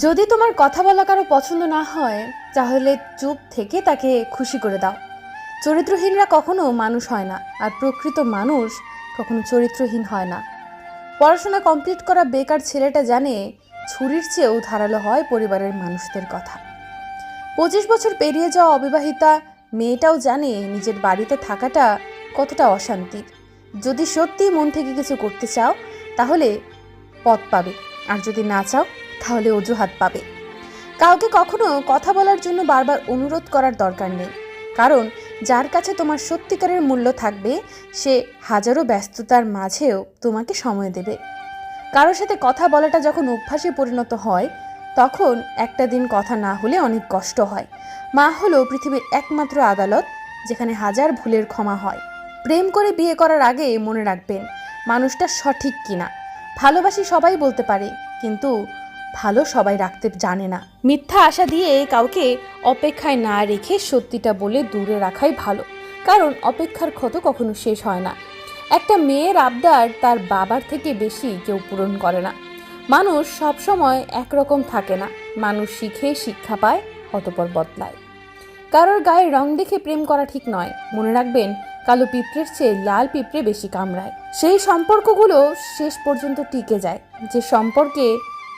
যদি তোমার কথা বলা কারও পছন্দ না হয়, তাহলে চুপ থেকে তাকে খুশি করে দাও। চরিত্রহীনরা কখনো মানুষ হয় না, আর প্রকৃত মানুষ কখনো চরিত্রহীন হয় না। পড়াশোনা কমপ্লিট করা বেকার ছেলেটা জানে, ছুরির চেয়েও ধারালো হয় পরিবারের মানুষদের কথা। পঁচিশ বছর পেরিয়ে যাওয়া অবিবাহিতা মেয়েটাও জানে নিজের বাড়িতে থাকাটা কতটা অশান্তির যদি সত্যি মন থেকে কিছু করতে চাও, তাহলে পথ পাবে, আর যদি না চাও তাহলে অজুহাত পাবে। কাউকে কখনো কথা বলার জন্য বারবার অনুরোধ করার দরকার নেই। কারণ যার কাছে তোমার সত্যিকারের মূল্য থাকবে, সে হাজারো ব্যস্ততার মাঝেও তোমাকে সময় দেবে। কারোর সাথে কথা বলাটা যখন অভ্যাসে পরিণত হয়, তখন একটা দিন কথা না হলে অনেক কষ্ট হয়। মা হলো পৃথিবীর একমাত্র আদালত, যেখানে হাজার ভুলের ক্ষমা হয়। প্রেম করে বিয়ে করার আগে মনে রাখবেন, মানুষটা সঠিক কিনা। ভালোবাসি সবাই বলতে পারে, কিন্তু ভালো সবাই রাখতে জানে না। মিথ্যা আশা দিয়ে কাউকে অপেক্ষায় না রেখে সত্যিটা বলে দূরে রাখাই ভালো, কারণ অপেক্ষার ক্ষত কখনো শেষ হয় না। একটা মেয়ের আবদার তার বাবার থেকে বেশি কেউ পূরণ করে না। মানুষ সবসময় একরকম থাকে না, মানুষ শিখে শিক্ষা পায়, অতপর বদলায়। কারোর গায়ে রং দেখে প্রেম করা ঠিক নয়, মনে রাখবেন কালো পিঁপড়ের চেয়ে লাল পিঁপড়ে বেশি কামড়ায়। সেই সম্পর্কগুলো শেষ পর্যন্ত টিকে যায়, যে সম্পর্কে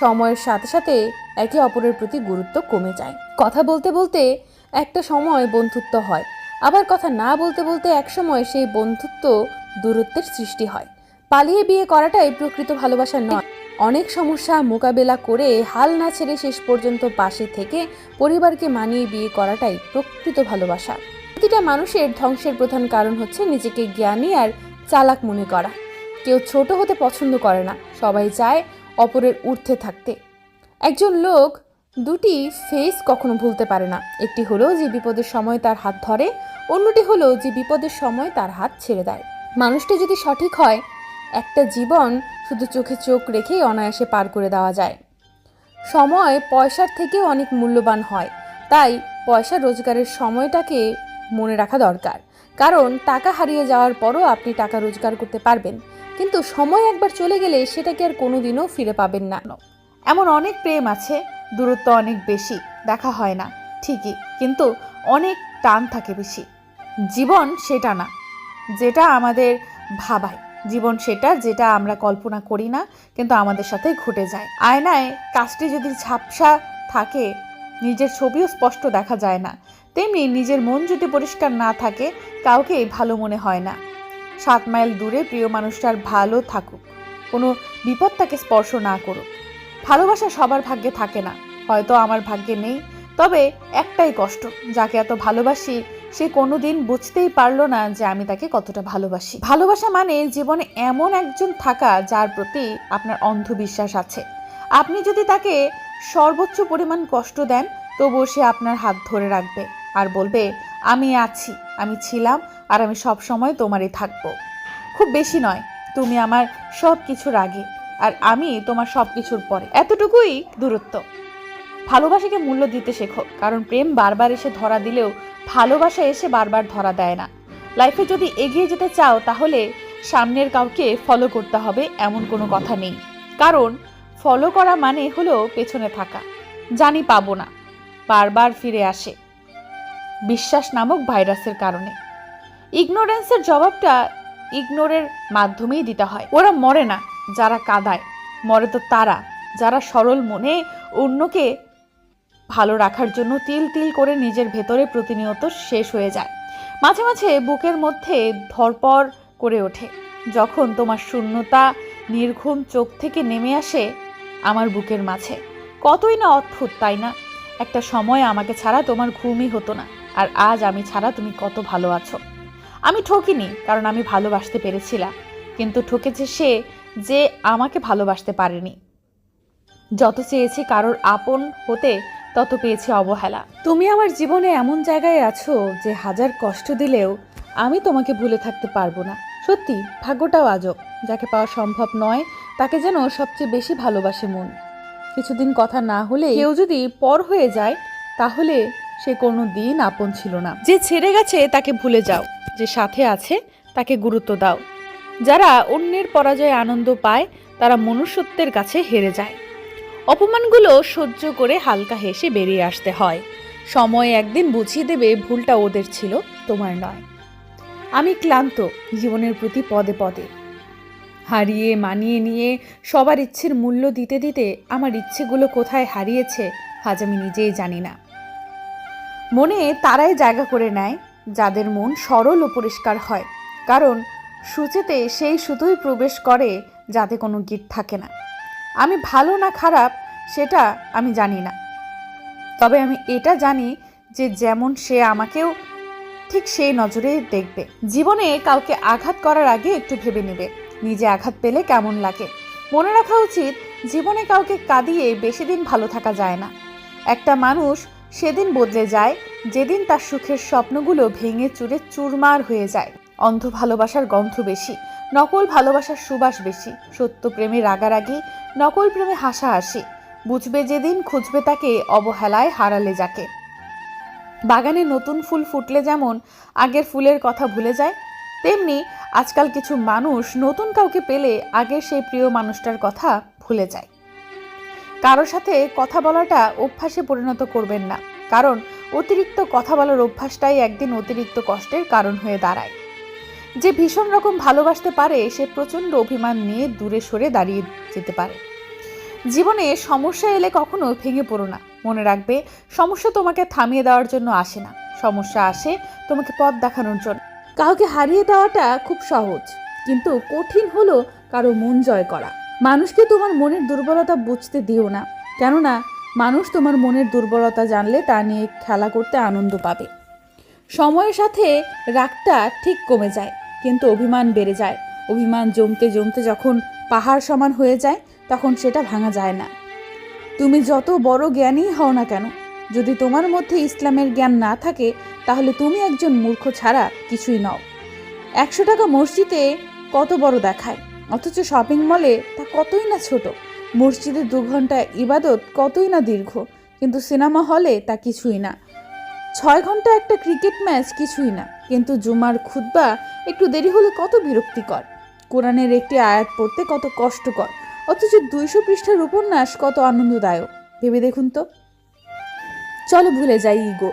সময়ের সাথে সাথে একে অপরের প্রতি গুরুত্ব কমে যায়। কথা বলতে বলতে একটা সময় বন্ধুত্ব হয়। আবার কথা না বলতে বলতে এক সময় সেই বন্ধুত্ব দূরত্বের সৃষ্টি হয়। পালিয়ে বিয়ে করাটাই প্রকৃত ভালোবাসা নয়। অনেক সমস্যা মোকাবেলা করে হাল না ছেড়ে শেষ পর্যন্ত পাশে থেকে পরিবারকে মানিয়ে বিয়ে করাটাই প্রকৃত ভালোবাসা। প্রতিটা মানুষের ধ্বংসের প্রধান কারণ হচ্ছে নিজেকে জ্ঞানী আর চালাক মনে করা। কেউ ছোট হতে পছন্দ করে না। সবাই চায় অপরের ঊর্ধ্বে থাকতে। একজন লোক দুটি ফেস কখনো ভুলতে পারে না। একটি হলো যে বিপদের সময় তার হাত ধরে, অন্যটি হলো যে বিপদের সময় তার হাত ছেড়ে দেয়। মানুষটি যদি সঠিক হয়, একটা জীবন শুধু চোখে চোখ রেখেই অনায়াসে পার করে দেওয়া যায়। সময় পয়সার থেকেও অনেক মূল্যবান হয়। তাই পয়সা রোজগারের সময়টাকে মনে রাখা দরকার। কারণ টাকা হারিয়ে যাওয়ার পরও আপনি টাকা রোজগার করতে পারবেন। কিন্তু সময় একবার চলে গেলে সেটাকে আর কোনোদিনও ফিরে পাবেন না। এমন অনেক প্রেম আছে, দূরত্ব অনেক বেশি, দেখা হয় না, ঠিকই, কিন্তু অনেক টান থাকে বেশি। জীবন সেটা না, যেটা আমাদের ভাবায়। জীবন সেটা, যেটা আমরা কল্পনা করি না, কিন্তু আমাদের সাথে ঘটে যায়। আয়নায় কাজটি যদি ঝাপসা থাকে, নিজের ছবিও স্পষ্ট দেখা যায় না। তেমনি নিজের মন যদি পরিষ্কার না থাকে কাউকেই ভালো মনে হয় না। সাত মাইল দূরে প্রিয় মানুষটার ভালো থাকুক। কোনো বিপদ তাকে স্পর্শ না করুক। ভালোবাসা সবার ভাগ্যে থাকে না, হয়তো আমার ভাগ্যে নেই। তবে একটাই কষ্ট, যাকে এত ভালোবাসি, সে কোনোদিন বুঝতেই পারল না যে আমি তাকে কতটা ভালোবাসি। ভালোবাসা মানে জীবনে এমন একজন থাকা যার প্রতি আপনার অন্ধবিশ্বাস আছে। আপনি যদি তাকে সর্বোচ্চ পরিমাণ কষ্ট দেন, তবুও সে আপনার হাত ধরে রাখবে আর বলবে, আমি আছি, আমি ছিলাম আর আমি সব সময় তোমারই থাকব। খুব বেশি নয়, তুমি আমার সব কিছুর আগে আর আমি তোমার সব কিছুর পরে। এতটুকুই দূরত্ব। ভালোবাসাকে মূল্য দিতে শেখো, কারণ প্রেম বারবার এসে ধরা দিলেও ভালোবাসা এসে বারবার ধরা দেয় না। লাইফে যদি এগিয়ে যেতে চাও, তাহলে সামনের কাউকে ফলো করতে হবে এমন কোনো কথা নেই। কারণ ফলো করা মানে হলো পেছনে থাকা, জানি পাবো না, বারবার ফিরে আসে। বিশ্বাস নামক ভাইরাসের কারণে। ইগনোরেন্সের জবাবটা ইগনোরের মাধ্যমেই দিতে হয়। ওরা মরে না, যারা কাদায়। মরে তো তারা, যারা সরল মনে অন্যকে ভালো রাখার জন্য তিল তিল করে নিজের ভেতরে প্রতিনিয়ত শেষ হয়ে যায়। মাঝে মাঝে বুকের মধ্যে ধরপর করে ওঠে। যখন তোমার শূন্যতা নির্ঘুম চোখ থেকে নেমে আসে আমার বুকের মাঝে। কতই না অদ্ভুত, তাই না? একটা সময় আমাকে ছাড়া তোমার ঘুমই হতো না, আর আজ আমি ছাড়া তুমি কত ভালো আছো। আমি ঠকিনি, কারণ আমি ভালোবাসতে পেরেছিলাম। কিন্তু ঠকেছে সে যে আমাকে ভালোবাসতে পারেনি। যত চেয়েছি কারোর আপন হতে, তত পেয়েছি অবহেলা। তুমি আমার জীবনে এমন জায়গায় আছো যে হাজার কষ্ট দিলেও আমি তোমাকে ভুলে থাকতে পারব না। সত্যি, ভাগ্যটাও আজব। যাকে পাওয়া সম্ভব নয়, তাকে যেন সবচেয়ে বেশি ভালোবাসে মন। কিছুদিন কথা না হলে কেউ যদি পর হয়ে যায়, তাহলে সে কোনো দিন আপন ছিল না। যে ছেড়ে গেছে, তাকে ভুলে যাও। যে সাথে আছে, তাকে গুরুত্ব দাও। যারা অন্যের পরাজয়ে আনন্দ পায়, তারা মনুষ্যত্বের কাছে হেরে যায়। অপমানগুলো সহ্য করে হালকা হেসে বেরিয়ে আসতে হয়। সময় একদিন বুঝিয়ে দেবে, ভুলটা ওদের ছিল, তোমার নয়। আমি ক্লান্ত, জীবনের প্রতি পদে পদে। হারিয়ে, মানিয়ে নিয়ে, সবার ইচ্ছের মূল্য দিতে দিতে আমার ইচ্ছেগুলো কোথায় হারিয়েছে, আজ আমি নিজেই জানি না। মনে তারাই জায়গা করে নেয়, যাদের মন সরল ও পরিষ্কার হয়। কারণ সূচেতে সেই সুতোই প্রবেশ করে যাতে কোনো গিট থাকে না। আমি ভালো না খারাপ, সেটা আমি জানি না। তবে আমি এটা জানি যে যেমন সে আমাকেও, ঠিক সেই নজরে দেখবে। জীবনে কাউকে আঘাত করার আগে একটু ভেবে নেবে, নিজে আঘাত পেলে কেমন লাগে। মনে রাখা উচিত, জীবনে কাউকে কাঁদিয়ে বেশি দিন ভালো থাকা যায় না। একটা মানুষ সেদিন বদলে যায়, যেদিন তার সুখের স্বপ্নগুলো ভেঙে চুরে চুরমার হয়ে যায়। অন্ধ ভালোবাসার গন্ধ বেশি, নকল ভালোবাসার সুবাস বেশি, সত্য প্রেমে রাগারাগি, নকল প্রেমে হাসাহাসি। বুঝবে যেদিন, খুঁজবে তাকে অবহেলায় হারালে যাকে। বাগানে নতুন ফুল ফুটলে যেমন আগের ফুলের কথা ভুলে যায়, তেমনি আজকাল কিছু মানুষ নতুন কাউকে পেলে আগের সেই প্রিয় মানুষটার কথা ভুলে যায়। কারও সাথে কথা বলাটা অভ্যাসে পরিণত করবেন না, কারণ অতিরিক্ত কথা বলার অভ্যাসটাই একদিন অতিরিক্ত কষ্টের কারণ হয়ে দাঁড়ায়। যে ভীষণ রকম ভালোবাসতে পারে, সে প্রচণ্ড অভিমান নিয়ে দূরে সরে দাঁড়িয়ে যেতে পারে। জীবনে সমস্যা এলে কখনো ভেঙে পড়ো না। মনে রাখবে, সমস্যা তোমাকে থামিয়ে দেওয়ার জন্য আসে না। সমস্যা আসে তোমাকে পথ দেখানোর জন্য। কাউকে হারিয়ে দেওয়াটা খুব সহজ, কিন্তু কঠিন হলো কারও মন জয় করা। মানুষকে তোমার মনের দুর্বলতা বুঝতে দিও না। কেননা, মানুষ তোমার মনের দুর্বলতা জানলে তা নিয়ে খেলা করতে আনন্দ পাবে। সময়ের সাথে রাগটা ঠিক কমে যায়, কিন্তু অভিমান বেড়ে যায়। অভিমান জমতে জমতে যখন পাহাড় সমান হয়ে যায়, তখন সেটা ভাঙা যায় না। তুমি যত বড় জ্ঞানী হও না কেন? যদি তোমার মধ্যে ইসলামের জ্ঞান না থাকে, তাহলে তুমি একজন মূর্খ ছাড়া কিছুই নও। একশো টাকা মসজিদে কত বড় দেখায়? অথচ শপিং মলে তা কতই না ছোট। মসজিদে দু ঘণ্টা ইবাদত কতই না দীর্ঘ, কিন্তু সিনেমা হলে তা কিছুই না। ছয় ঘণ্টা একটা ক্রিকেট ম্যাচ কিছুই না, কিন্তু জুমার খুদ্া একটু দেরি হলে কত বিরক্তিকর। কোরআনের একটি আয়াত পড়তে কত কষ্টকর, অথচ দুইশো পৃষ্ঠার উপন্যাস কত আনন্দদায়ক। ভেবে দেখুন তো। চলো ভুলে যাই ইগো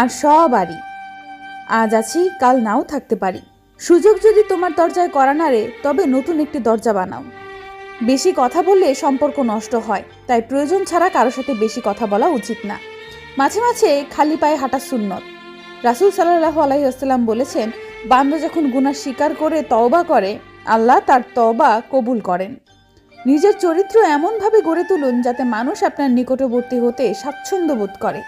আর সবারই আজ আছি, কাল নাও থাকতে পারি। সুযোগ যদি তোমার দরজায় করা নাড়ে তবে নতুন একটি দরজা বানাও। বেশি কথা বললে সম্পর্ক নষ্ট হয়, তাই প্রয়োজন ছাড়া কারোর সাথে বেশি কথা বলা উচিত না। মাঝে মাঝে খালি পায়ে হাঁটা সুন্নত। রাসুল সাল্লাহ আলাইসাল্লাম বলেছেন, বান্দা যখন গুনাহ স্বীকার করে, তওবা করে, আল্লাহ তার তওবা কবুল করেন। নিজের চরিত্র এমনভাবে গড়ে তুলুন যাতে মানুষ আপনার নিকটবর্তী হতে স্বাচ্ছন্দ্য বোধ করে।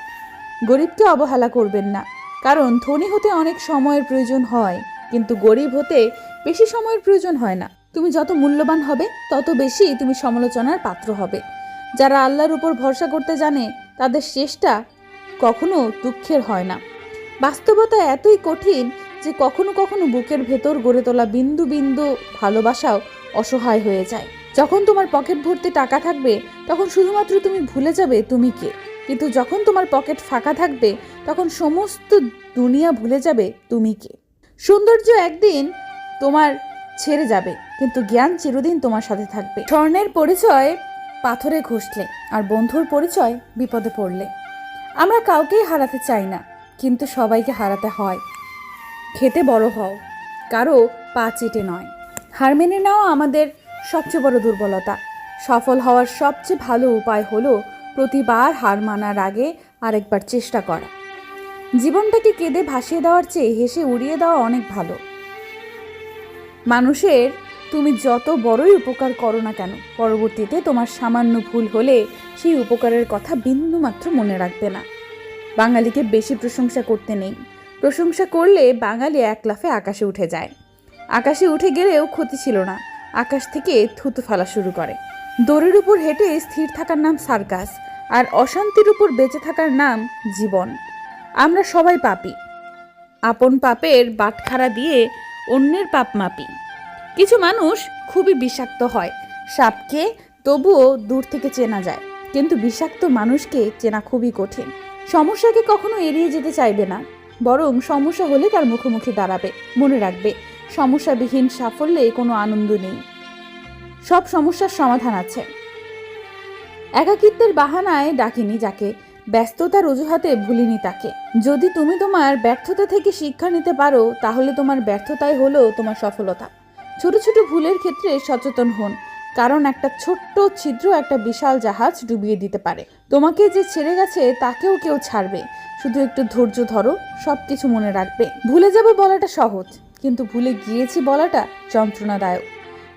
গরিবকে অবহেলা করবেন না, কারণ ধনী হতে অনেক সময়ের প্রয়োজন হয়। কিন্তু গরিব হতে বেশি সময়ের প্রয়োজন হয় না। তুমি যত মূল্যবান হবে, তত বেশি তুমি সমালোচনার পাত্র হবে। যারা আল্লাহর উপর ভরসা করতে জানে, তাদের শেষটা কখনো দুঃখের হয় না। বাস্তবতা এতই কঠিন যে কখনো কখনো বুকের ভেতর গড়ে তোলা বিন্দু বিন্দু ভালোবাসাও অসহায় হয়ে যায়। যখন তোমার পকেট ভর্তি টাকা থাকবে, তখন শুধুমাত্র তুমি ভুলে যাবে তুমি কে। কিন্তু যখন তোমার পকেট ফাঁকা থাকবে, তখন সমস্ত দুনিয়া ভুলে যাবে তুমি কে। সৌন্দর্য একদিন তোমার ছেড়ে যাবে, কিন্তু জ্ঞান চিরদিন তোমার সাথে থাকবে। স্বর্ণের পরিচয় পাথরে ঘষলে আর বন্ধুর পরিচয় বিপদে পড়লে। আমরা কাউকেই হারাতে চাই না, কিন্তু সবাইকে হারাতে হয়। খেতে বড় হও, কারও পা চেটে নয়। হার মেনে নেওয়া আমাদের সবচেয়ে বড় দুর্বলতা। সফল হওয়ার সবচেয়ে ভালো উপায় হলো প্রতিবার হার মানার আগে আরেকবার চেষ্টা করা। জীবনটাকে কেঁদে ভাসিয়ে দেওয়ার চেয়ে হেসে উড়িয়ে দেওয়া অনেক ভালো। মানুষের, তুমি যত বড়ই উপকার করো না কেন, পরবর্তীতে তোমার সামান্য ভুল হলে সেই উপকারের কথা বিন্দুমাত্র মনে রাখবে না। বাঙালিকে বেশি প্রশংসা করতে নেই। প্রশংসা করলে বাঙালি এক লাফে আকাশে উঠে যায়। আকাশে উঠে গেলেও ক্ষতি ছিল না। আকাশ থেকে থুতু ফেলা শুরু করে। দড়ির উপর হেঁটে স্থির থাকার নাম সার্কাস, আর অশান্তির উপর বেঁচে থাকার নাম জীবন। আমরা সবাই পাপি। আপন পাপের বাটখারা দিয়ে অন্যের পাপ মাপি। কিছু মানুষ খুবই বিষাক্ত হয়, সাপকে তবুও দূর থেকে চেনা যায়। কিন্তু বিষাক্ত মানুষকে চেনা খুবই কঠিন। সমস্যাকে কখনো এড়িয়ে যেতে চাইবে না, বরং সমস্যা হলে তার মুখোমুখি দাঁড়াবে, মনে রাখবে। সমস্যাবিহীন সাফল্যে কোনো আনন্দ নেই। সব সমস্যার সমাধান আছে। একাকিত্বের বাহানায় ডাকিনি যাকে। ব্যস্ততার অজুহাতে ভুলিনি তাকে। যদি তুমি তোমার ব্যর্থতা থেকে শিক্ষা নিতে পারো, তাহলে তোমার ব্যর্থতাই হলো তোমার সফলতা। ছোট ছোট ভুলের ক্ষেত্রে সচেতন হন, কারণ একটা ছোট্ট ছিদ্র, একটা বিশাল জাহাজ ডুবিয়ে দিতে পারে। তোমাকে যে ছেড়ে গেছে, তাকেও কেউ ছাড়বে। শুধু একটু ধৈর্য ধরো সব কিছু মনে রাখবে। ভুলে যাব বলাটা সহজ, কিন্তু ভুলে গিয়েছি বলাটা যন্ত্রণাদায়ক।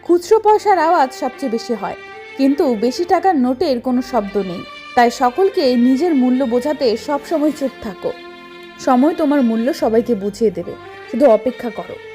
খুচরো পয়সার আওয়াজ সবচেয়ে বেশি হয়, কিন্তু বেশি টাকার নোটের কোনো শব্দ নেই। তাই সকলকে নিজের মূল্য বোঝাতে সবসময় চুপ থাকো। সময় তোমার মূল্য সবাইকে বুঝিয়ে দেবে। শুধু অপেক্ষা করো।